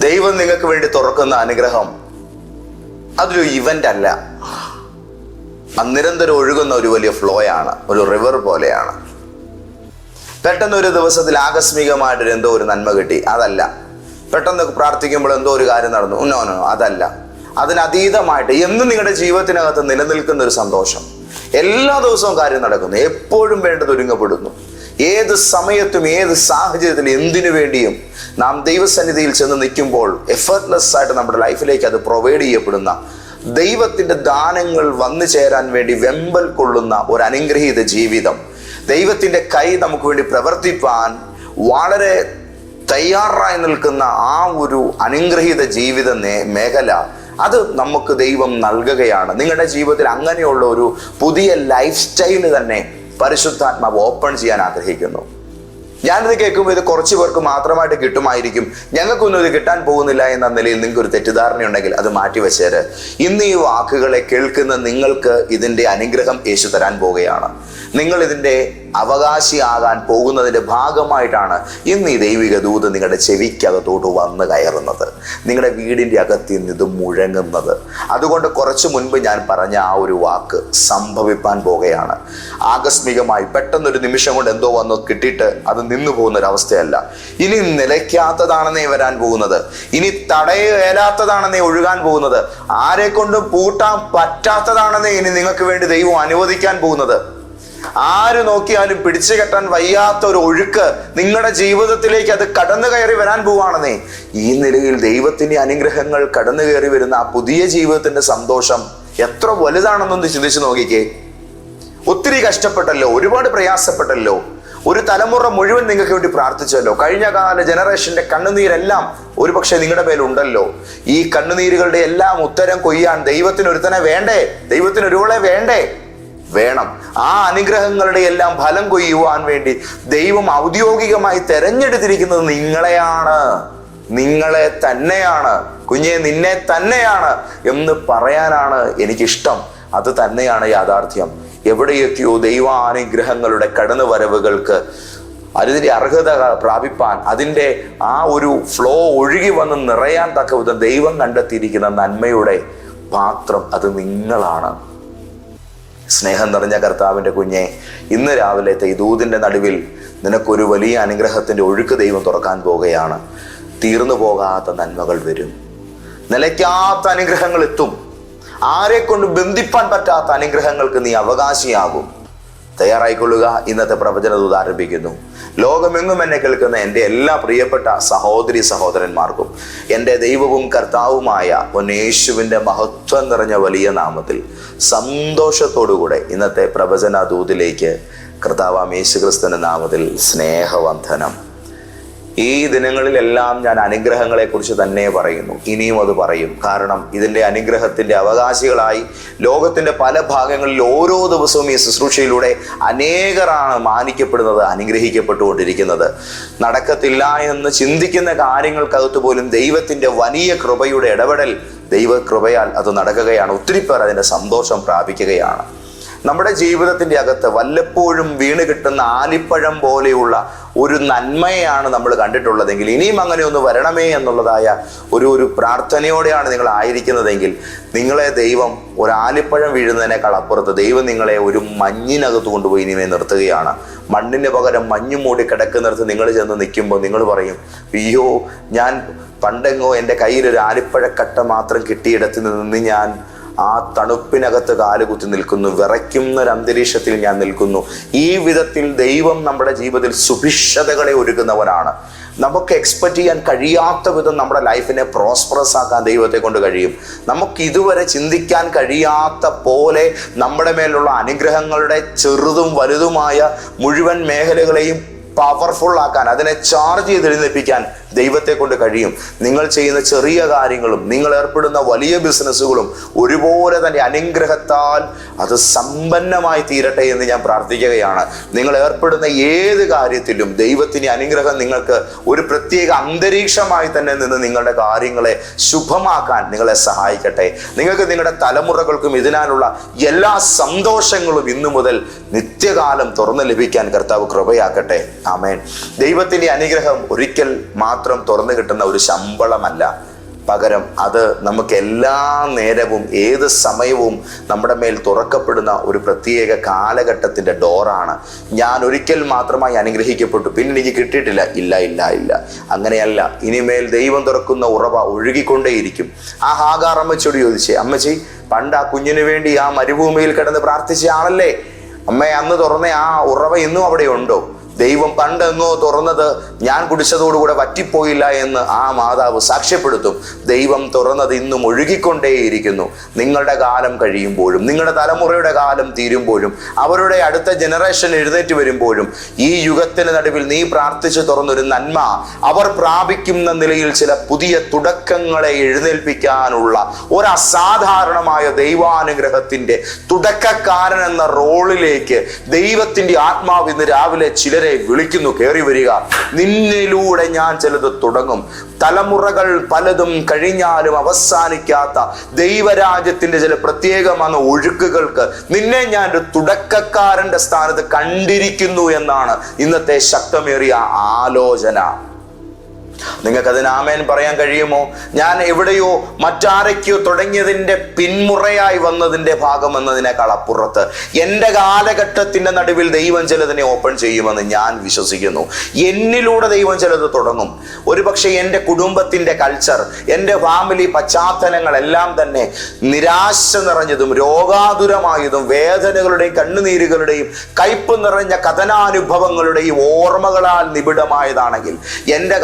ദൈവം നിങ്ങൾക്ക് വേണ്ടി തുറക്കുന്ന അനുഗ്രഹം അതൊരു ഇവന്റ് അല്ല. നിരന്തരം ഒഴുകുന്ന ഒരു വലിയ ഫ്ലോ ആണ്. ഒരു റിവർ പോലെയാണ്. പെട്ടെന്ന് ഒരു ദിവസത്തിൽ ആകസ്മികമായിട്ടൊരു എന്തോ ഒരു നന്മ കിട്ടി. അതല്ല. പെട്ടെന്ന് പ്രാർത്ഥിക്കുമ്പോൾ എന്തോ ഒരു കാര്യം നടന്നു. നോ നോ അതല്ല. അതിനതീതമായിട്ട് എന്നും നിങ്ങളുടെ ജീവിതത്തിനകത്ത് നിലനിൽക്കുന്ന ഒരു സന്തോഷം. എല്ലാ ദിവസവും കാര്യം നടക്കുന്നു. എപ്പോഴും വേണ്ടത് ഒരുങ്ങപ്പെടുന്നു. ഏത് സമയത്തും ഏത് സാഹചര്യത്തിൽ എന്തിനു വേണ്ടിയും നാം ദൈവസന്നിധിയിൽ ചെന്ന് നിൽക്കുമ്പോൾ എഫർട്ട്ലെസ് ആയിട്ട് നമ്മുടെ ലൈഫിലേക്ക് അത് പ്രൊവൈഡ് ചെയ്യപ്പെടുന്ന ദൈവത്തിന്റെ ദാനങ്ങൾ വന്നു ചേരാൻ വേണ്ടി വെമ്പൽ കൊള്ളുന്ന ഒരു അനുഗ്രഹീത ജീവിതം. ദൈവത്തിന്റെ കൈ നമുക്ക് വേണ്ടി പ്രവർത്തിപ്പാൻ വളരെ തയ്യാറായി നിൽക്കുന്ന ആ ഒരു അനുഗ്രഹീത ജീവിത മേഖല അത് നമുക്ക് ദൈവം നൽകുകയാണ്. നിങ്ങളുടെ ജീവിതത്തിൽ അങ്ങനെയുള്ള ഒരു പുതിയ ലൈഫ് സ്റ്റൈൽ തന്നെ പരിശുദ്ധാത്മാവ് ഓപ്പൺ ചെയ്യാൻ ആഗ്രഹിക്കുന്നു. ഞാനിത് കേൾക്കുമ്പോൾ ഇത് കുറച്ച് പേർക്ക് മാത്രമായിട്ട് കിട്ടുമായിരിക്കും. ഞങ്ങൾക്കൊന്നും ഇത് കിട്ടാൻ പോകുന്നില്ല എന്ന നിലയിൽ നിങ്ങൾക്ക് ഒരു തെറ്റിദ്ധാരണയുണ്ടെങ്കിൽ അത് മാറ്റിവെച്ചേര്. ഇന്ന് ഈ വാക്കുകളെ കേൾക്കുന്ന നിങ്ങൾക്ക് ഇതിന്റെ അനുഗ്രഹം യേശു തരാൻ പോവുകയാണ്. നിങ്ങൾ ഇതിന്റെ അവകാശിയാകാൻ പോകുന്നതിന്റെ ഭാഗമായിട്ടാണ് ഇന്ന് ഈ ദൈവിക ദൂത് നിങ്ങളുടെ ചെവിക്കകത്തോട്ട് വന്ന് കയറുന്നത്. നിങ്ങളുടെ വീടിന്റെ അകത്ത് നിന്ന് ഇത് മുഴങ്ങുന്നത്. അതുകൊണ്ട് കുറച്ച് മുൻപ് ഞാൻ പറഞ്ഞ ആ ഒരു വാക്ക് സംഭവിപ്പാൻ പോകുകയാണ് ആകസ്മികമായി പെട്ടെന്നൊരു നിമിഷം കൊണ്ട് എന്തോ വന്നു കിട്ടിയിട്ട് അത് നിന്നു പോകുന്ന ഒരു അവസ്ഥയല്ല ഇനി നിലയ്ക്കാത്തതാണെന്നേ വരാൻ പോകുന്നത്. ഇനി തടയേലാത്തതാണെന്നേ ഒഴുകാൻ പോകുന്നത്. ആരെ കൊണ്ടും പൂട്ടാൻ പറ്റാത്തതാണെന്നേ ഇനി നിങ്ങൾക്ക് വേണ്ടി ദൈവം അനുവദിക്കാൻ പോകുന്നത്. ആര് നോക്കിയാലും പിടിച്ചു കെട്ടാൻ വയ്യാത്ത ഒരു ഒഴുക്ക് നിങ്ങളുടെ ജീവിതത്തിലേക്ക് അത് കടന്നു കയറി വരാൻ പോവാണെന്നേ. ഈ നിലയിൽ ദൈവത്തിന്റെ അനുഗ്രഹങ്ങൾ കടന്നു കയറി വരുന്ന ആ പുതിയ ജീവിതത്തിന്റെ സന്തോഷം എത്ര വലുതാണെന്നൊന്ന് ചിന്തിച്ചു നോക്കിക്കേ. ഒത്തിരി കഷ്ടപ്പെട്ടല്ലോ ഒരുപാട് പ്രയാസപ്പെട്ടല്ലോ. ഒരു തലമുറ മുഴുവൻ നിങ്ങൾക്ക് വേണ്ടി പ്രാർത്ഥിച്ചല്ലോ. കഴിഞ്ഞ കാല ജനറേഷന്റെ കണ്ണുനീരെല്ലാം ഒരുപക്ഷെ നിങ്ങളുടെ പേരുണ്ടല്ലോ ഈ കണ്ണുനീരുകളുടെ എല്ലാം ഉത്തരം കൊയ്യാൻ ദൈവത്തിന് ഒരുത്തനെ വേണ്ടേ? ദൈവത്തിന് ഒരുവളെ വേണ്ടേ? വേണം. ആ അനുഗ്രഹങ്ങളുടെ എല്ലാം ഫലം കൊയ്യുവാൻ വേണ്ടി ദൈവം ഔദ്യോഗികമായി തെരഞ്ഞെടുത്തിരിക്കുന്നത് നിങ്ങളെയാണ്. നിങ്ങളെ തന്നെയാണ്. കുഞ്ഞെ നിന്നെ തന്നെയാണ് എന്ന് പറയാനാണ് എനിക്കിഷ്ടം. അത് തന്നെയാണ് യാഥാർത്ഥ്യം. എവിടെയൊക്കെയോ ദൈവാനുഗ്രഹങ്ങളുടെ കടന്നു വരവുകൾക്ക് അതിന്റെ അർഹത പ്രാപിപ്പാൻ അതിന്റെ ആ ഒരു ഫ്ലോ ഒഴുകി വന്ന് നിറയാൻ തക്ക വിധം ദൈവം കണ്ടെത്തിയിരിക്കുന്ന നന്മയുടെ പാത്രം അത് നിങ്ങളാണ്. സ്നേഹം നിറഞ്ഞ കർത്താവിന്റെ കുഞ്ഞെ ഇന്ന് രാവിലെ ഈ ദൂതിന്റെ നടുവിൽ നിനക്കൊരു വലിയ അനുഗ്രഹത്തിന്റെ ഒഴുക്ക് ദൈവം തുറക്കാൻ പോവുകയാണ്. തീർന്നു പോകാത്ത നന്മകൾ വരും. നിലയ്ക്കാത്ത അനുഗ്രഹങ്ങൾ എത്തും. ആരെ കൊണ്ട് ബന്ധിപ്പാൻ പറ്റാത്ത അനുഗ്രഹങ്ങൾക്ക് നീ അവകാശിയാകും. തയ്യാറായിക്കൊള്ളുക. ഇന്നത്തെ പ്രവചന ദൂത് ആരംഭിക്കുന്നു. ലോകമെങ്ങും എന്നെ കേൾക്കുന്ന എന്റെ എല്ലാ പ്രിയപ്പെട്ട സഹോദരി സഹോദരന്മാർക്കും എന്റെ ദൈവവും കർത്താവുമായ പൊന്നേശുവിന്റെ മഹത്വം നിറഞ്ഞ വലിയ നാമത്തിൽ സന്തോഷത്തോടുകൂടെ ഇന്നത്തെ പ്രവചന ദൂതിലേക്ക് കർത്താവാം യേശുക്രിസ്തുവിന്റെ നാമത്തിൽ സ്നേഹവന്ധനം ഈ ദിനങ്ങളിലെല്ലാം ഞാൻ അനുഗ്രഹങ്ങളെ കുറിച്ച് തന്നെ പറയുന്നു. ഇനിയും അത് പറയും. കാരണം ഇതിന്റെ അനുഗ്രഹത്തിന്റെ അവകാശികളായി ലോകത്തിന്റെ പല ഭാഗങ്ങളിൽ ഓരോ ദിവസവും ഈ ശുശ്രൂഷയിലൂടെ അനേകരാണ് മാനിക്കപ്പെടുന്നത് അനുഗ്രഹിക്കപ്പെട്ടുകൊണ്ടിരിക്കുന്നത്. നടക്കത്തില്ല എന്ന് ചിന്തിക്കുന്ന കാര്യങ്ങൾക്കകത്ത് പോലും ദൈവത്തിന്റെ വലിയ കൃപയുടെ ഇടപെടൽ ദൈവകൃപയാൽ അത് നടക്കുകയാണ്. ഒത്തിരി പേർ അതിന്റെ സന്തോഷം പ്രാപിക്കുകയാണ്. നമ്മുടെ ജീവിതത്തിന്റെ അകത്ത് വല്ലപ്പോഴും വീണ് കിട്ടുന്ന ആലിപ്പഴം പോലെയുള്ള ഒരു നന്മയാണ് നമ്മൾ കണ്ടിട്ടുള്ളതെങ്കിൽ ഇനിയും അങ്ങനെ ഒന്ന് വരണമേ എന്നുള്ളതായ ഒരു ഒരു പ്രാർത്ഥനയോടെയാണ് നിങ്ങൾ ആയിരിക്കുന്നതെങ്കിൽ നിങ്ങളെ ദൈവം ഒരു ആലിപ്പഴം വീഴുന്നതിനേക്കാൾ അപ്പുറത്ത് ദൈവം നിങ്ങളെ ഒരു മഞ്ഞിനകത്ത് കൊണ്ടുപോയി ഇനിമേ നിർത്തുകയാണ്. മണ്ണിന് പകരം മഞ്ഞു മൂടി കിടക്കുന്നിടത്ത് നിങ്ങൾ ചെന്ന് നിൽക്കുമ്പോൾ നിങ്ങൾ പറയും അയ്യോ ഞാൻ പണ്ടെങ്ങോ എന്റെ കയ്യിൽ ഒരു ആലിപ്പഴക്കട്ട മാത്രം കിട്ടിയിടത്ത് നിന്ന് ഞാൻ ആ തണുപ്പിനകത്ത് കാലുകുത്തി നിൽക്കുന്നു വിറയ്ക്കുന്ന ഒരു അന്തരീക്ഷത്തിൽ ഞാൻ നിൽക്കുന്നു. ഈ വിധത്തിൽ ദൈവം നമ്മുടെ ജീവിതത്തിൽ സുഭിക്ഷതകളെ ഒരുക്കുന്നവനാണ്. നമുക്ക് എക്സ്പെക്ട് ചെയ്യാൻ കഴിയാത്ത വിധം നമ്മുടെ ലൈഫിനെ പ്രോസ്പറസ് ആക്കാൻ ദൈവത്തെ കൊണ്ട് കഴിയും. നമുക്ക് ഇതുവരെ ചിന്തിക്കാൻ കഴിയാത്ത പോലെ നമ്മുടെ മേലുള്ള അനുഗ്രഹങ്ങളുടെ ചെറുതും വലുതുമായ മുഴുവൻ മേഖലകളെയും പവർഫുൾ ആക്കാൻ അതിനെ ചാർജ് ചെയ്ത് എഴുന്നേൽപ്പിക്കാൻ ദൈവത്തെ കൊണ്ട് കഴിയും. നിങ്ങൾ ചെയ്യുന്ന ചെറിയ കാര്യങ്ങളും നിങ്ങൾ ഏർപ്പെടുന്ന വലിയ ബിസിനസ്സുകളും ഒരുപോലെ തന്നെ അനുഗ്രഹത്താൽ അത് സമ്പന്നമായി തീരട്ടെ എന്ന് ഞാൻ പ്രാർത്ഥിക്കുകയാണ്. നിങ്ങൾ ഏർപ്പെടുന്ന ഏത് കാര്യത്തിലും ദൈവത്തിന്റെ അനുഗ്രഹം നിങ്ങൾക്ക് ഒരു പ്രത്യേക അന്തരീക്ഷമായി തന്നെ നിന്ന് നിങ്ങളുടെ കാര്യങ്ങളെ ശുഭമാക്കാൻ നിങ്ങളെ സഹായിക്കട്ടെ. നിങ്ങൾക്ക് നിങ്ങളുടെ തലമുറകൾക്കും ഇതിനാലുള്ള എല്ലാ സന്തോഷങ്ങളും ഇന്നു മുതൽ നിത്യകാലം തുറന്നു ലഭിക്കാൻ കർത്താവ് കൃപയാക്കട്ടെ. ആമേൻ. ദൈവത്തിന്റെ അനുഗ്രഹം ഒരിക്കൽ ഒരിക്കൽ മാത്രം തുറന്നു കിട്ടുന്ന ഒരു ശമ്പളമല്ല. പകരം അത് നമുക്ക് എല്ലാ നേരവും ഏത് സമയവും നമ്മുടെ മേൽ തുറക്കപ്പെടുന്ന ഒരു പ്രത്യേക കാലഘട്ടത്തിന്റെ ഡോറാണ്. ഞാൻ ഒരിക്കൽ മാത്രമായി അനുഗ്രഹിക്കപ്പെട്ടു. പിന്നെ എനിക്ക് കിട്ടിയിട്ടില്ല. ഇല്ല ഇല്ല ഇല്ല. അങ്ങനെയല്ല. ഇനിമേൽ ദൈവം തുറക്കുന്ന ഉറവ ഒഴുകിക്കൊണ്ടേയിരിക്കും. ആ ഹാഗാർ അമ്മച്ചോട് ചോദിച്ചേ അമ്മച്ചി പണ്ട് ആ കുഞ്ഞിന് വേണ്ടി ആ മരുഭൂമിയിൽ കിടന്ന് പ്രാർത്ഥിച്ച ആളല്ലേ? അമ്മയെ അന്ന് തുറന്ന ആ ഉറവ ഇന്നും അവിടെ ഉണ്ടോ ദൈവം പണ്ട് എന്നോ തുറന്നത് ഞാൻ കുടിച്ചതോടുകൂടെ വറ്റിപ്പോയില്ല എന്ന് ആ മാതാവ് സാക്ഷ്യപ്പെടുത്തും. ദൈവം തുറന്നത് ഇന്നും ഒഴുകിക്കൊണ്ടേയിരിക്കുന്നു. നിങ്ങളുടെ കാലം കഴിയുമ്പോഴും നിങ്ങളുടെ തലമുറയുടെ കാലം തീരുമ്പോഴും അവരുടെ അടുത്ത ജനറേഷൻ എഴുന്നേറ്റ് വരുമ്പോഴും ഈ യുഗത്തിന് നടുവിൽ നീ പ്രാർത്ഥിച്ചു തുറന്നൊരു നന്മ അവർ പ്രാപിക്കുന്ന നിലയിൽ ചില പുതിയ തുടക്കങ്ങളെ എഴുന്നേൽപ്പിക്കാനുള്ള ഒരു അസാധാരണമായ ദൈവാനുഗ്രഹത്തിന്റെ തുടക്കക്കാരൻ എന്ന റോളിലേക്ക് ദൈവത്തിന്റെ ആത്മാവ് ഇന്ന് രാവിലെ ചിലരെ വിളിക്കുന്നു കയറി വരിക. നിന്നിലൂടെ ഞാൻ ചിലത് തുടങ്ങും. തലമുറകൾ പലതും കഴിഞ്ഞാലും അവസാനിക്കാത്ത ദൈവരാജ്യത്തിന്റെ ചില പ്രത്യേകമാണ് ഒഴുക്കുകൾക്ക്. നിന്നെ ഞാൻ ഒരു തുടക്കക്കാരന്റെ സ്ഥാനത്ത് കണ്ടിരിക്കുന്നു എന്നാണ് ഇന്നത്തെ ശക്തമേറിയ ആലോചന. നിങ്ങൾക്ക് അതിന് ആമേൻ പറയാൻ കഴിയുമോ? ഞാൻ എവിടെയോ മറ്റാരൊക്കെയോ തുടങ്ങിയതിന്റെ പിന്മുറയായി വന്നതിന്റെ ഭാഗം എന്നതിനേക്കാൾ അപ്പുറത്ത്. എന്റെ കാലഘട്ടത്തിന്റെ നടുവിൽ ദൈവം ചിലതിനെ ഓപ്പൺ ചെയ്യുമെന്ന് ഞാൻ വിശ്വസിക്കുന്നു. എന്നിലൂടെ ദൈവം ചിലത് തുടങ്ങും. ഒരുപക്ഷെ എന്റെ കുടുംബത്തിന്റെ കൾച്ചർ എന്റെ ഫാമിലി പശ്ചാത്തലങ്ങളെല്ലാം തന്നെ നിരാശ നിറഞ്ഞതും രോഗാതുരമായതും വേദനകളുടെയും കണ്ണുനീരുകളുടെയും കയ്പ് നിറഞ്ഞ കഥനാനുഭവങ്ങളുടെയും ഓർമ്മകളാൽ നിബിഡമായതാണെങ്കിൽ എന്റെ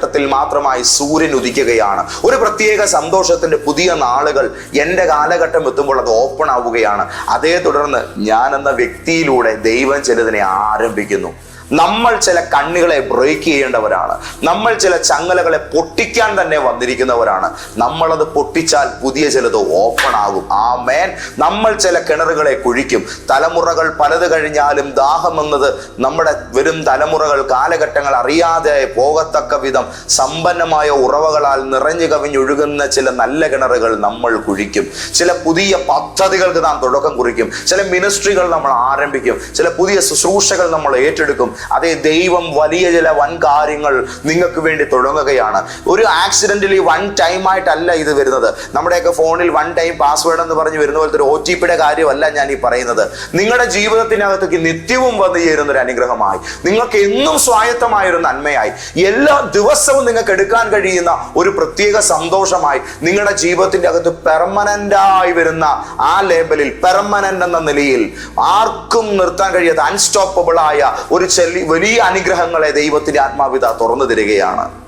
കാലഘട്ടത്തിൽ മാത്രമായി സൂര്യൻ ഉദിക്കുകയാണ്. ഒരു പ്രത്യേക സന്തോഷത്തിന്റെ പുതിയ നാളുകൾ എന്റെ കാലഘട്ടം എത്തുമ്പോൾ അത് ഓപ്പൺ ആവുകയാണ്. അതേ തുടർന്ന് ഞാൻ എന്ന വ്യക്തിയിലൂടെ ദൈവം ചിലതിനെ ആരംഭിക്കുന്നു. നമ്മൾ ചില കണ്ണുകളെ ബ്രേക്ക് ചെയ്യേണ്ടവരാണ്. നമ്മൾ ചില ചങ്ങലകളെ പൊട്ടിക്കാൻ തന്നെ വന്നിരിക്കുന്നവരാണ്. നമ്മളത് പൊട്ടിച്ചാൽ പുതിയ ചിലത് ഓപ്പൺ ആകും. ആ മേൻ നമ്മൾ ചില കിണറുകളെ കുഴിക്കും. തലമുറകൾ പലത് കഴിഞ്ഞാലും ദാഹം ദാഹമെന്നത് നമ്മുടെ വരും തലമുറകൾ കാലഘട്ടങ്ങൾ അറിയാതെ പോകത്തക്ക വിധം സമ്പന്നമായ ഉറവകളാൽ നിറഞ്ഞു കവിഞ്ഞൊഴുകുന്ന ചില നല്ല കിണറുകൾ നമ്മൾ കുഴിക്കും. ചില പുതിയ പദ്ധതികൾക്ക് നാം തുടക്കം കുറിക്കും. ചില മിനിസ്ട്രികൾ നമ്മൾ ആരംഭിക്കും. ചില പുതിയ ശുശ്രൂഷകൾ നമ്മൾ ഏറ്റെടുക്കും. അതേ ദൈവം വലിയ ചില വൻ കാര്യങ്ങൾ നിങ്ങൾക്ക് വേണ്ടി തുടങ്ങുകയാണ്. ഒരു ആക്സിഡന്റിൽ വൺ ടൈം ആയിട്ടല്ല ഇത് വരുന്നത്. നമ്മുടെയൊക്കെ ഫോണിൽ വൺ ടൈം പാസ്വേഡ് എന്ന് പറഞ്ഞ് വരുന്ന പോലത്തെ ഒരു ഒ ടി പിയുടെ കാര്യമല്ല ഞാൻ ഈ പറയുന്നത്. നിങ്ങളുടെ ജീവിതത്തിനകത്തേക്ക് നിത്യവും വന്നു ചേരുന്ന ഒരു അനുഗ്രഹമായി. നിങ്ങൾക്ക് എന്നും സ്വായത്തമായ ഒരു നന്മയായി. എല്ലാ ദിവസവും നിങ്ങൾക്ക് എടുക്കാൻ കഴിയുന്ന ഒരു പ്രത്യേക സന്തോഷമായി നിങ്ങളുടെ ജീവിതത്തിന്റെ അകത്ത് പെർമനന്റ് ആയി വരുന്ന ആ ലേബലിൽ പെർമനന്റ് എന്ന നിലയിൽ ആർക്കും നിർത്താൻ കഴിയാത്ത അൺസ്റ്റോപ്പബിൾ ആയ ഒരു ചെല്ലി വലിയ അനുഗ്രഹങ്ങളെ ദൈവത്തിന്റെ ആത്മാവിത തുറന്നു തരികയാണ്.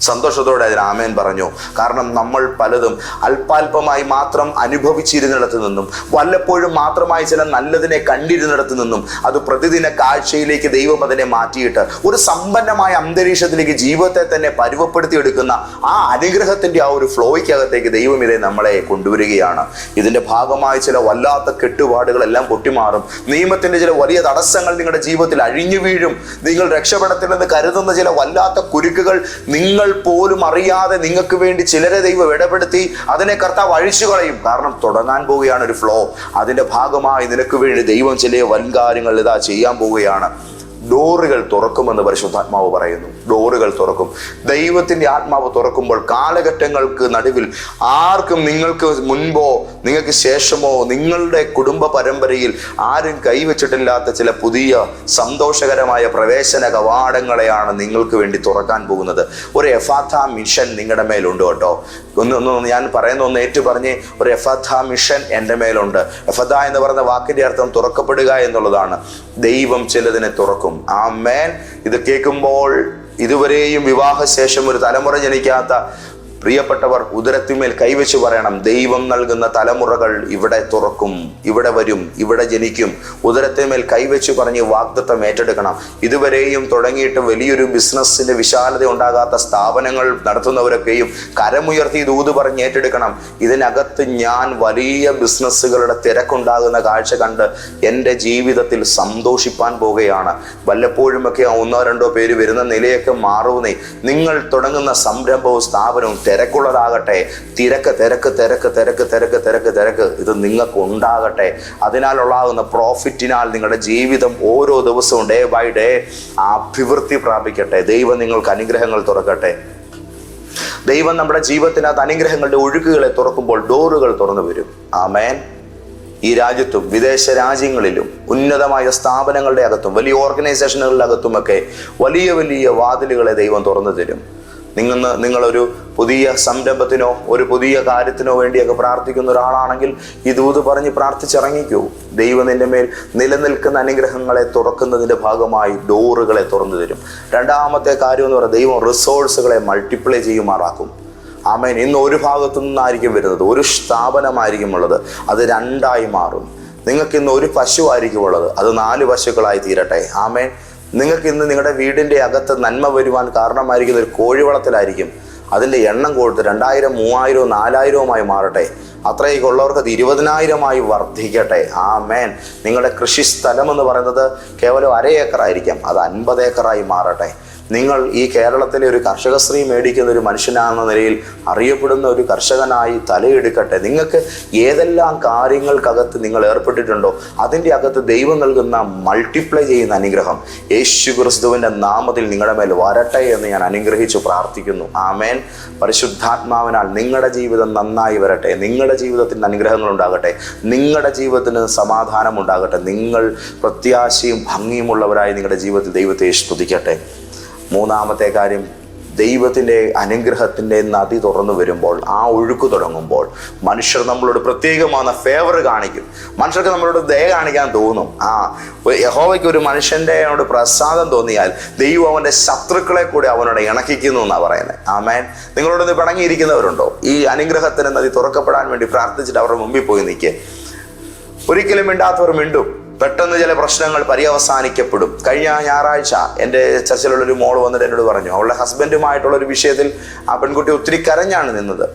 സന്തോഷത്തോടെ അതിന് ആമേൻ പറഞ്ഞു. കാരണം നമ്മൾ പലതും അല്പാൽപമായി മാത്രം അനുഭവിച്ചിരുന്നിടത്തു നിന്നും വല്ലപ്പോഴും മാത്രമായി ചില നല്ലതിനെ കണ്ടിരുന്നിടത്തു നിന്നും അത് പ്രതിദിന കാഴ്ചയിലേക്ക് ദൈവം അതിനെ മാറ്റിയിട്ട് ഒരു സമ്പന്നമായ അന്തരീക്ഷത്തിലേക്ക് ജീവിതത്തെ തന്നെ പരുവപ്പെടുത്തിയെടുക്കുന്ന ആ അനുഗ്രഹത്തിന്റെ ആ ഒരു ഫ്ലോയ്ക്കകത്തേക്ക് ദൈവം ഇതേ നമ്മളെ കൊണ്ടുവരികയാണ്. ഇതിന്റെ ഭാഗമായി ചില വല്ലാത്ത കെട്ടുപാടുകളെല്ലാം പൊട്ടിമാറും. നിയമത്തിന്റെ ചില വലിയ തടസ്സങ്ങൾ നിങ്ങളുടെ ജീവിതത്തിൽ അഴിഞ്ഞു വീഴും. നിങ്ങൾ രക്ഷപ്പെടത്തില്ലെന്ന് കരുതുന്ന ചില വല്ലാത്ത കുരുക്കുകൾ നിങ്ങൾ പോലും അറിയാതെ നിങ്ങൾക്ക് വേണ്ടി ചിലരെ ദൈവം ഇടപെടുത്തി അതിനെ കർത്താവ് അഴിച്ചു കളയും. കാരണം തുടങ്ങാൻ പോവുകയാണ് ഒരു ഫ്ലോ അതിന്റെ ഭാഗമായി നിനക്ക് വേണ്ടി ദൈവം ചില വൻകാര്യങ്ങൾ ഇതാ ചെയ്യാൻ പോവുകയാണ്. ഡോറുകൾ തുറക്കുമെന്ന് പരിശുദ്ധാത്മാവ് പറയുന്നു. ഡോറുകൾ തുറക്കും. ദൈവത്തിന്റെ ആത്മാവ് തുറക്കുമ്പോൾ കാലഘട്ടങ്ങൾക്ക് നടുവിൽ ആർക്കും നിങ്ങൾക്ക് മുൻപോ നിങ്ങൾക്ക് ശേഷമോ നിങ്ങളുടെ കുടുംബ പരമ്പരയിൽ ആരും കൈവച്ചിട്ടില്ലാത്ത ചില പുതിയ സന്തോഷകരമായ പ്രവേശന കവാടങ്ങളെയാണ് നിങ്ങൾക്ക് വേണ്ടി തുറക്കാൻ പോകുന്നത്. ഒരു എഫാഥ മിഷൻ നിങ്ങളുടെ മേലുണ്ട് കേട്ടോ. ഒന്ന് ഒന്ന് ഞാൻ പറയുന്ന ഒന്ന് ഏറ്റു പറഞ്ഞ് ഒരു എഫാഥ മിഷൻ എന്റെ മേലുണ്ട്. എഫദ എന്ന് പറയുന്ന വാക്കിന്റെ അർത്ഥം തുറക്കപ്പെടുക എന്നുള്ളതാണ്. ദൈവം ചിലതിനെ തുറക്കും. ആ മേൻ ഇത് കേൾക്കുമ്പോൾ ഇതുവരെയും വിവാഹശേഷം ഒരു തലമുറ ജനിക്കാത്ത പ്രിയപ്പെട്ടവർ ഉദരത്തിന്മേൽ കൈവച്ച് പറയണം ദൈവം നൽകുന്ന തലമുറകൾ ഇവിടെ തുറക്കും ഇവിടെ വരും ഇവിടെ ജനിക്കും. ഉദരത്തിന്മേൽ കൈവച്ച് പറഞ്ഞ് വാഗ്ദത്തം ഏറ്റെടുക്കണം. ഇതുവരെയും തുടങ്ങിയിട്ട് വലിയൊരു ബിസിനസ്സിന്റെ വിശാലത ഉണ്ടാകാത്ത സ്ഥാപനങ്ങൾ നടത്തുന്നവരൊക്കെയും കരമുയർത്തി ദൂത് പറഞ്ഞ് ഏറ്റെടുക്കണം. ഇതിനകത്ത് ഞാൻ വലിയ ബിസിനസ്സുകളുടെ തിരക്കുണ്ടാകുന്ന കാഴ്ച കണ്ട് എന്റെ ജീവിതത്തിൽ സന്തോഷിപ്പാൻ പോവുകയാണ്. വല്ലപ്പോഴുമൊക്കെ ഒന്നോ രണ്ടോ പേര് വരുന്ന നിലയൊക്കെ മാറുന്നേ. നിങ്ങൾ തുടങ്ങുന്ന സംരംഭവും സ്ഥാപനവും തിരക്കുള്ളതാകട്ടെ. തിരക്ക് തിരക്ക് തിരക്ക് തിരക്ക് തിരക്ക് തിരക്ക് തിരക്ക്. ഇത് നിങ്ങൾക്ക് ഉണ്ടാകട്ടെ അതിനാലുള്ളാകുന്ന പ്രോഫിറ്റിനാൽ നിങ്ങളുടെ ജീവിതം ഓരോ ദിവസവും ഡേ ബൈ ഡേ അഭിവൃദ്ധി പ്രാപിക്കട്ടെ. ദൈവം നിങ്ങൾക്ക് അനുഗ്രഹങ്ങൾ തുറക്കട്ടെ. ദൈവം നമ്മുടെ ജീവിതത്തിനകത്ത് അനുഗ്രഹങ്ങളുടെ ഒഴുക്കുകളെ തുറക്കുമ്പോൾ ഡോറുകൾ തുറന്നു വരും. ആമേൻ. ഈ രാജ്യത്തും വിദേശ രാജ്യങ്ങളിലും ഉന്നതമായ സ്ഥാപനങ്ങളുടെ അകത്തും വലിയ ഓർഗനൈസേഷനുകളുടെ അകത്തുമൊക്കെ വലിയ വലിയ വാതിലുകളെ ദൈവം തുറന്നു തരും. നിങ്ങൾ നിങ്ങളൊരു പുതിയ സംരംഭത്തിനോ ഒരു പുതിയ കാര്യത്തിനോ വേണ്ടിയൊക്കെ പ്രാർത്ഥിക്കുന്ന ഒരാളാണെങ്കിൽ ഈ ദൂത് പറഞ്ഞ് പ്രാർത്ഥിച്ചിറങ്ങിക്കൂ. ദൈവം നിന്റെ മേൽ നിലനിൽക്കുന്ന അനുഗ്രഹങ്ങളെ തുറക്കുന്നതിന്റെ ഭാഗമായി ഡോറുകളെ തുറന്നു തരും. രണ്ടാമത്തെ കാര്യം എന്ന് പറയുന്നത് ദൈവം റിസോഴ്സുകളെ മൾട്ടിപ്ലൈ ചെയ്യുമാറാക്കും. ആമേൻ. ഇന്ന് ഒരു ഭാഗത്തു നിന്നായിരിക്കും വരുന്നത് ഒരു സ്ഥാപനമായിരിക്കും ഉള്ളത്. അത് രണ്ടായി മാറും. നിങ്ങൾക്ക് ഇന്ന് ഒരു പശു ആയിരിക്കും ഉള്ളത്. അത് നാല് പശുക്കളായി തീരട്ടെ. ആമേൻ. നിങ്ങൾക്ക് ഇന്ന് നിങ്ങളുടെ വീടിന്റെ അകത്ത് നന്മ വരുവാൻ കാരണമായിരിക്കുന്ന ഒരു കോഴിവളത്തിലായിരിക്കും. അതിന്റെ എണ്ണം കൊടുത്ത് രണ്ടായിരം മൂവായിരവും നാലായിരവുമായി മാറട്ടെ. അത്രയൊക്കെ ഉള്ളവർക്ക് അത് ഇരുപതിനായിരമായി വർദ്ധിക്കട്ടെ. ആ മേൻ നിങ്ങളുടെ കൃഷി സ്ഥലം എന്ന് പറയുന്നത് കേവലം അര ഏക്കറായിരിക്കാം. അത് അൻപത് ഏക്കറായി മാറട്ടെ. നിങ്ങൾ ഈ കേരളത്തിലെ ഒരു കർഷക സ്ത്രീ മേടിക്കുന്ന ഒരു മനുഷ്യനാണെന്ന നിലയിൽ അറിയപ്പെടുന്ന ഒരു കർഷകനായി തലയെടുക്കട്ടെ. നിങ്ങൾക്ക് ഏതെല്ലാം കാര്യങ്ങൾക്കകത്ത് നിങ്ങൾ ഏർപ്പെട്ടിട്ടുണ്ടോ അതിന്റെ അകത്ത് ദൈവം നൽകുന്ന മൾട്ടിപ്ലൈ ചെയ്യുന്ന അനുഗ്രഹം യേശു ക്രിസ്തുവിന്റെ നാമത്തിൽ നിങ്ങളുടെ മേൽ വരട്ടെ എന്ന് ഞാൻ അനുഗ്രഹിച്ചു പ്രാർത്ഥിക്കുന്നു. ആമേൻ. പരിശുദ്ധാത്മാവിനാൽ നിങ്ങളുടെ ജീവിതം നന്നായി വരട്ടെ. നിങ്ങളുടെ ജീവിതത്തിന് അനുഗ്രഹങ്ങൾ ഉണ്ടാകട്ടെ. നിങ്ങളുടെ ജീവിതത്തിന് സമാധാനം ഉണ്ടാകട്ടെ. നിങ്ങൾ പ്രത്യാശയും ഭംഗിയുമുള്ളവരായി നിങ്ങളുടെ ജീവിതത്തിൽ ദൈവത്തെ സ്തുതിക്കട്ടെ. മൂന്നാമത്തെ കാര്യം ദൈവത്തിന്റെ അനുഗ്രഹത്തിന്റെ നദി തുറന്നു വരുമ്പോൾ ആ ഒഴുക്ക് തുടങ്ങുമ്പോൾ മനുഷ്യർ നമ്മളോട് പ്രത്യേകമാണ് ഫേവർ കാണിക്കും. മനുഷ്യർക്ക് നമ്മളോട് ദയ കാണിക്കാൻ തോന്നും. ആ യഹോവയ്ക്ക് ഒരു മനുഷ്യന്റെ അവനോട് പ്രസാദം തോന്നിയാൽ ദൈവം അവന്റെ ശത്രുക്കളെ കൂടി അവനോട് ഇണക്കിക്കുന്നു എന്നാണ് പറയുന്നത്. ആമേൻ. നിങ്ങളോട് ഇന്ന് പിണങ്ങിയിരിക്കുന്നവരുണ്ടോ? ഈ അനുഗ്രഹത്തിന് നദി തുറക്കപ്പെടാൻ വേണ്ടി പ്രാർത്ഥിച്ചിട്ട് അവരുടെ മുമ്പിൽ പോയി നിൽക്കുക ഒരിക്കലും മിണ്ടാത്തവർ മിണ്ടും. പെട്ടെന്ന് ചില പ്രശ്നങ്ങൾ പര്യവസാനിക്കപ്പെടും. കഴിഞ്ഞ ഞായറാഴ്ച എന്റെ ചർച്ചിലുള്ള ഒരു മോൾ വന്നിട്ട് എന്നോട് പറഞ്ഞു അവളുടെ ഹസ്ബൻഡുമായിട്ടുള്ള ഒരു വിഷയത്തിൽ ആ പെൺകുട്ടി ഒത്തിരി കരഞ്ഞാണ് നിന്നത്.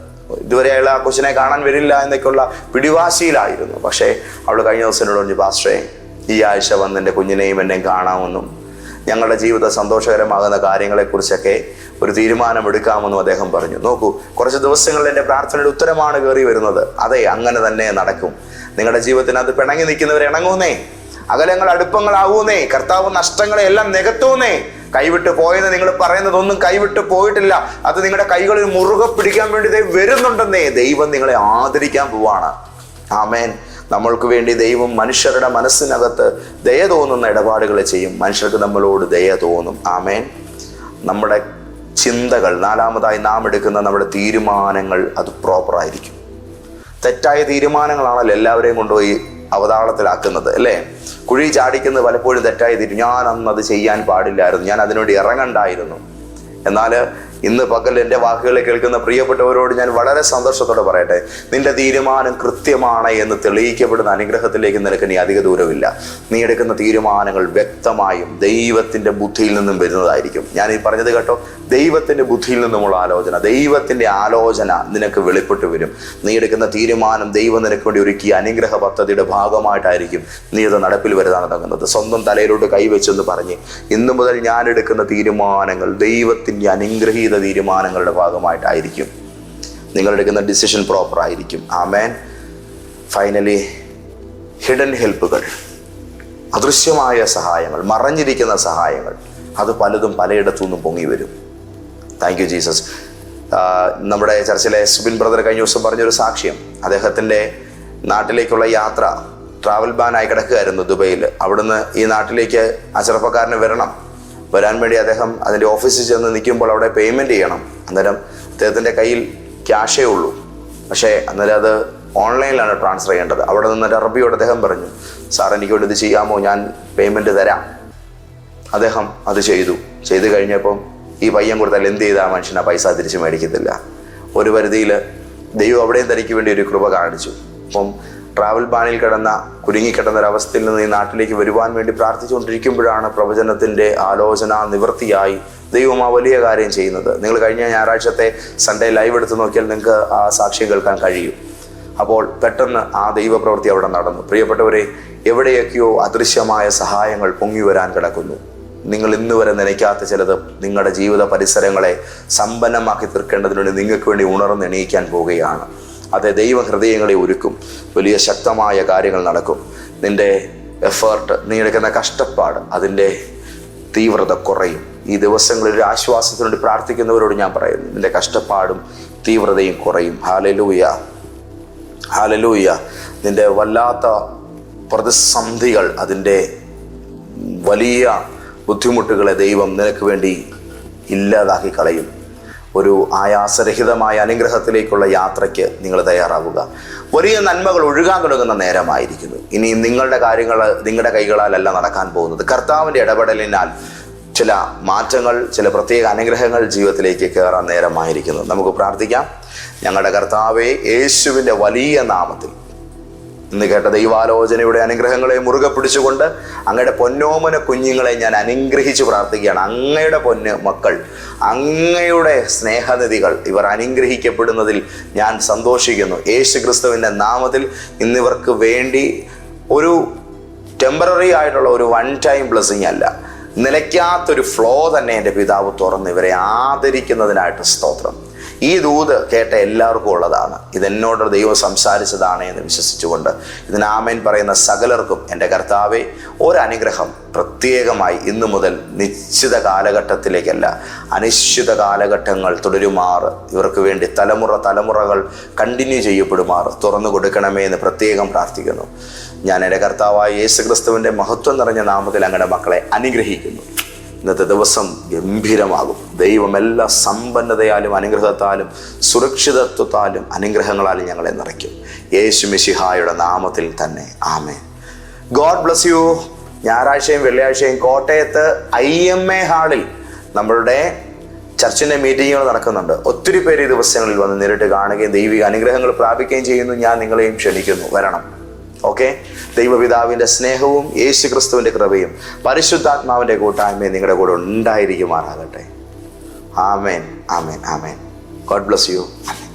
ഇതുവരെ അയാൾ ആ കൊച്ചിനെ കാണാൻ വരില്ല എന്നൊക്കെയുള്ള പിടിവാശിയിലായിരുന്നു. പക്ഷേ അവൾ കഴിഞ്ഞ ദിവസം എന്നോട് പറഞ്ഞു പാസ്റ്റേ ഈ ആഴ്ച വന്ന് എന്റെ കുഞ്ഞിനെയും എന്നെയും കാണാമെന്നും ഞങ്ങളുടെ ജീവിതം സന്തോഷകരമാകുന്ന കാര്യങ്ങളെക്കുറിച്ചൊക്കെ ഒരു തീരുമാനം എടുക്കാമെന്നും അദ്ദേഹം പറഞ്ഞു. നോക്കൂ കുറച്ച് ദിവസങ്ങളിൽ എന്റെ പ്രാർത്ഥനയുടെ ഉത്തരമാണ് കയറി വരുന്നത്. അതെ അങ്ങനെ തന്നെ നടക്കും. നിങ്ങളുടെ ജീവിതത്തിനകത്ത് പിണങ്ങി നിൽക്കുന്നവർ ഇണങ്ങൂന്നേ അകലങ്ങൾ അടുപ്പങ്ങളാവൂന്നേ കർത്താവ് നഷ്ടങ്ങളെ എല്ലാം നികത്തൂന്നേ. കൈവിട്ട് പോയെന്ന് നിങ്ങൾ പറയുന്നതൊന്നും കൈവിട്ട് പോയിട്ടില്ല. അത് നിങ്ങളുടെ കൈകളിൽ മുറുകെ പിടിക്കാൻ വേണ്ടി ദൈവം വരുന്നുണ്ടെന്നേ. ദൈവം നിങ്ങളെ ആദരിക്കാൻ പോവാണ്. ആമേൻ. നമ്മൾക്ക് വേണ്ടി ദൈവം മനുഷ്യരുടെ മനസ്സിനകത്ത് ദയ തോന്നുന്ന ഇടപാടുകൾ ചെയ്യും. മനുഷ്യർക്ക് നമ്മളോട് ദയ തോന്നും. ആമേൻ. നമ്മുടെ ചിന്തകൾ നാലാമതായി നാം എടുക്കുന്ന നമ്മുടെ തീരുമാനങ്ങൾ അത് പ്രോപ്പറായിരിക്കും തെറ്റായ തീരുമാനങ്ങളാണല്ലോ എല്ലാവരെയും കൊണ്ടുപോയി അവതാളത്തിലാക്കുന്നത് അല്ലേ? കുഴി ചാടിക്കുന്നത് പലപ്പോഴും തെറ്റായ തീരു. ഞാൻ അന്ന് അത് ചെയ്യാൻ പാടില്ലായിരുന്നു. ഞാൻ അതിനോട് ഇറങ്ങണ്ടായിരുന്നു. എന്നാൽ ഇന്ന് പകൽ എന്റെ വാക്കുകളെ കേൾക്കുന്ന പ്രിയപ്പെട്ടവരോട് ഞാൻ വളരെ സന്തോഷത്തോടെ പറയട്ടെ. നിന്റെ തീരുമാനം കൃത്യമാണ് എന്ന് തെളിയിക്കപ്പെടുന്ന അനുഗ്രഹത്തിലേക്ക് നിനക്ക് നീ അധിക ദൂരമില്ല നീ എടുക്കുന്ന തീരുമാനങ്ങൾ വ്യക്തമായും ദൈവത്തിന്റെ ബുദ്ധിയിൽ നിന്നും വരുന്നതായിരിക്കും. ഞാൻ ഈ പറഞ്ഞത് കേട്ടോ ദൈവത്തിന്റെ ബുദ്ധിയിൽ നിന്നുമുള്ള ആലോചന ദൈവത്തിന്റെ ആലോചന നിനക്ക് വെളിപ്പെട്ട് വരും. നീ എടുക്കുന്ന തീരുമാനം ദൈവം നിനക്ക് വേണ്ടി ഒരുക്കിയ അനുഗ്രഹ പദ്ധതിയുടെ ഭാഗമായിട്ടായിരിക്കും നീ ഇത് നടപ്പിൽ വരുതാണ് തുടങ്ങുന്നത്. സ്വന്തം തലയിലോട്ട് കൈവച്ചെന്ന് പറഞ്ഞ് ഇന്നു മുതൽ ഞാൻ എടുക്കുന്ന തീരുമാനങ്ങൾ ദൈവത്തിന്റെ അനുഗ്രഹീത തീരുമാനങ്ങളുടെ ഭാഗമായിട്ടായിരിക്കും. നിങ്ങൾ എടുക്കുന്ന ഡിസിഷൻ പ്രോപ്പർ ആയിരിക്കും. ആമേൻ. ഫൈനലി ഹിഡൻ ഹെൽപ്പുകൾ അദൃശ്യമായ സഹായങ്ങൾ മറഞ്ഞിരിക്കുന്ന സഹായങ്ങൾ. അത് പലതും പലയിടത്തു നിന്നും പൊങ്ങി വരും. താങ്ക് യു ജീസസ് നമ്മുടെ ചർച്ചിലെ സുബിൻ ബ്രദർ കഴിഞ്ഞ ദിവസം പറഞ്ഞൊരു സാക്ഷ്യം. അദ്ദേഹത്തിന്റെ നാട്ടിലേക്കുള്ള യാത്ര ട്രാവൽ ബാനായി കിടക്കുകയായിരുന്നു ദുബൈയിൽ. അവിടുന്ന് ഈ നാട്ടിലേക്ക് ആ ചെറുപ്പക്കാരന് വരണം. വരാൻ വേണ്ടി അദ്ദേഹം അതിന്റെ ഓഫീസിൽ ചെന്ന് നിൽക്കുമ്പോൾ അവിടെ പേയ്മെന്റ് ചെയ്യണം. അന്നേരം അദ്ദേഹത്തിന്റെ കയ്യിൽ ക്യാഷേ ഉള്ളൂ. പക്ഷേ അന്നേരം അത് ഓൺലൈനിലാണ് ട്രാൻസ്ഫർ ചെയ്യേണ്ടത്. അവിടെ നിന്ന് അറബിയോട് അദ്ദേഹം പറഞ്ഞു സാർ എനിക്ക് ഇത് ചെയ്യാമോ? ഞാൻ പേയ്മെന്റ് തരാം. അദ്ദേഹം അത് ചെയ്തു. ചെയ്തു കഴിഞ്ഞപ്പം ഈ പയ്യൻ കൊടുത്താൽ എന്ത് ചെയ്താൽ മനുഷ്യൻ? ആ പൈസ തിരിച്ച് മേടിക്കത്തില്ല. ഒരു പരിധിയിൽ ദൈവം അവിടെയും തനിക്ക് വേണ്ടി ഒരു കൃപ കാണിച്ചു. അപ്പം ട്രാവൽ ബാനിൽ കിടന്ന കുരുങ്ങിക്കിടന്ന ഒരവസ്ഥയിൽ നിന്ന് ഈ നാട്ടിലേക്ക് വരുവാൻ വേണ്ടി പ്രാർത്ഥിച്ചുകൊണ്ടിരിക്കുമ്പോഴാണ് പ്രവചനത്തിന്റെ ആലോചന നിവൃത്തിയായി ദൈവം ആ വലിയ കാര്യം ചെയ്യുന്നത്. നിങ്ങൾ കഴിഞ്ഞ ഞായറാഴ്ചത്തെ സൺഡേ ലൈവ് എടുത്ത് നോക്കിയാൽ നിങ്ങൾക്ക് ആ സാക്ഷ്യം കേൾക്കാൻ കഴിയും. അപ്പോൾ പെട്ടെന്ന് ആ ദൈവപ്രവൃത്തി അവിടെ നടന്നു. പ്രിയപ്പെട്ടവരെ എവിടെയൊക്കെയോ അദൃശ്യമായ സഹായങ്ങൾ പൊങ്ങി വരാൻ കിടക്കുന്നു. നിങ്ങൾ ഇന്ന് വരെ നനയ്ക്കാത്ത ചിലത് നിങ്ങളുടെ ജീവിത പരിസരങ്ങളെ സമ്പന്നമാക്കി തീർക്കേണ്ടതിനുവേണ്ടി നിങ്ങൾക്ക് വേണ്ടി ഉണർന്ന് എണീക്കാൻ പോവുകയാണ്. അതെ ദൈവഹൃദയങ്ങളെ ഒരുക്കും. വലിയ ശക്തമായ കാര്യങ്ങൾ നടക്കും. നിന്റെ എഫേർട്ട് നീ എടുക്കുന്ന കഷ്ടപ്പാട് അതിന്റെ തീവ്രത കുറയും. ഈ ദിവസങ്ങളിൽ ഒരു ആശ്വാസത്തിന് വേണ്ടി പ്രാർത്ഥിക്കുന്നവരോട് ഞാൻ പറയുന്നു നിന്റെ കഷ്ടപ്പാടും തീവ്രതയും കുറയും. ഹാലലൂയ ഹാലലൂയ നിന്റെ വല്ലാത്ത പ്രതിസന്ധികൾ അതിന്റെ വലിയ ബുദ്ധിമുട്ടുകളെ ദൈവം നിനക്ക് വേണ്ടി ഇല്ലാതാക്കി കളയും. ഒരു ആയാസരഹിതമായ അനുഗ്രഹത്തിലേക്കുള്ള യാത്രയ്ക്ക് നിങ്ങൾ തയ്യാറാവുക. വലിയ നന്മകൾ ഒഴുകാൻ തുടങ്ങുന്ന നേരമായിരിക്കുന്നു. ഇനി നിങ്ങളുടെ കാര്യങ്ങൾ നിങ്ങളുടെ കൈകളാലല്ല നടക്കാൻ പോകുന്നത്. കർത്താവിന്റെ ഇടപെടലിനാൽ ചില മാറ്റങ്ങൾ ചില പ്രത്യേക അനുഗ്രഹങ്ങൾ ജീവിതത്തിലേക്ക് കയറാൻ നേരമായിരിക്കുന്നു. നമുക്ക് പ്രാർത്ഥിക്കാം. ഞങ്ങളുടെ കർത്താവെ യേശുവിന്റെ വലിയ നാമത്തിൽ ഇന്ന് കേട്ട ദൈവാലോചനയുടെ അനുഗ്രഹങ്ങളെ മുറുകെ പിടിച്ചുകൊണ്ട് അങ്ങയുടെ പൊന്നോമന കുഞ്ഞുങ്ങളെ ഞാൻ അനുഗ്രഹിച്ച് പ്രാർത്ഥിക്കുകയാണ്. അങ്ങയുടെ പൊന്ന് മക്കൾ അങ്ങയുടെ സ്നേഹനിധികൾ ഇവർ അനുഗ്രഹിക്കപ്പെടുന്നതിൽ ഞാൻ സന്തോഷിക്കുന്നു. യേശു ക്രിസ്തുവിന്റെ നാമത്തിൽ ഇന്നിവർക്ക് വേണ്ടി ഒരു ടെമ്പററി ആയിട്ടുള്ള ഒരു വൺ ടൈം ബ്ലെസ്സിങ് അല്ല. നിലയ്ക്കാത്തൊരു ഫ്ലോ തന്നെ എന്റെ പിതാവ് തുറന്ന് ഇവരെ ആദരിക്കുന്നതിനായിട്ട് സ്തോത്രം. ഈ ദൂത് കേട്ട എല്ലാവർക്കും ഉള്ളതാണ്. ഇതെന്നോട് ദൈവം സംസാരിച്ചതാണ് എന്ന് വിശ്വസിച്ചുകൊണ്ട് ഇതിന് ആമേൻ പറയുന്ന സകലർക്കും എന്റെ കർത്താവെ ഒരനുഗ്രഹം പ്രത്യേകമായി ഇന്നു മുതൽ നിശ്ചിത കാലഘട്ടത്തിലേക്കല്ല അനിശ്ചിത കാലഘട്ടങ്ങൾ തുടരുമാർ ഇവർക്ക് വേണ്ടി തലമുറ തലമുറകൾ കണ്ടിന്യൂ ചെയ്യപ്പെടുമാറ്. തുറന്നു കൊടുക്കണമേ എന്ന് പ്രത്യേകം പ്രാർത്ഥിക്കുന്നു. ഞാൻ എന്റെ കർത്താവായ യേശുക്രിസ്തുവിന്റെ മഹത്വം നിറഞ്ഞ നാമത്തിൽ അങ്ങയുടെ മക്കളെ അനുഗ്രഹിക്കുന്നു. ഇന്നത്തെ ദിവസം ഗംഭീരമാകും. ദൈവം എല്ലാ സമ്പന്നതയാലും അനുഗ്രഹത്താലും സുരക്ഷിതത്വത്താലും അനുഗ്രഹങ്ങളാലും ഞങ്ങളെ നിറയ്ക്കും. യേശു മിശിഹായുടെ നാമത്തിൽ തന്നെ. ആമേ ഗോഡ് ബ്ലസ് യു. ഞായറാഴ്ചയും വെള്ളിയാഴ്ചയും കോട്ടയത്ത് ഐ എം എ ഹാളിൽ നമ്മളുടെ ചർച്ചിന്റെ മീറ്റിങ്ങുകൾ നടക്കുന്നുണ്ട്. ഒത്തിരി പേര് ഈ ദിവസങ്ങളിൽ വന്ന് നേരിട്ട് കാണുകയും ദൈവിക അനുഗ്രഹങ്ങൾ പ്രാപിക്കുകയും ചെയ്യുന്നു. ഞാൻ നിങ്ങളെയും ക്ഷണിക്കുന്നു. വരണം. ഓക്കെ ദൈവപിതാവിന്റെ സ്നേഹവും യേശു ക്രിസ്തുവിന്റെ കൃപയും പരിശുദ്ധാത്മാവിന്റെ കൂട്ടായ്മയും നിങ്ങളുടെ കൂടെ ഉണ്ടായിരിക്കുമാറാകട്ടെ. ആമേൻ ആമേൻ ആമേൻ. God bless you amen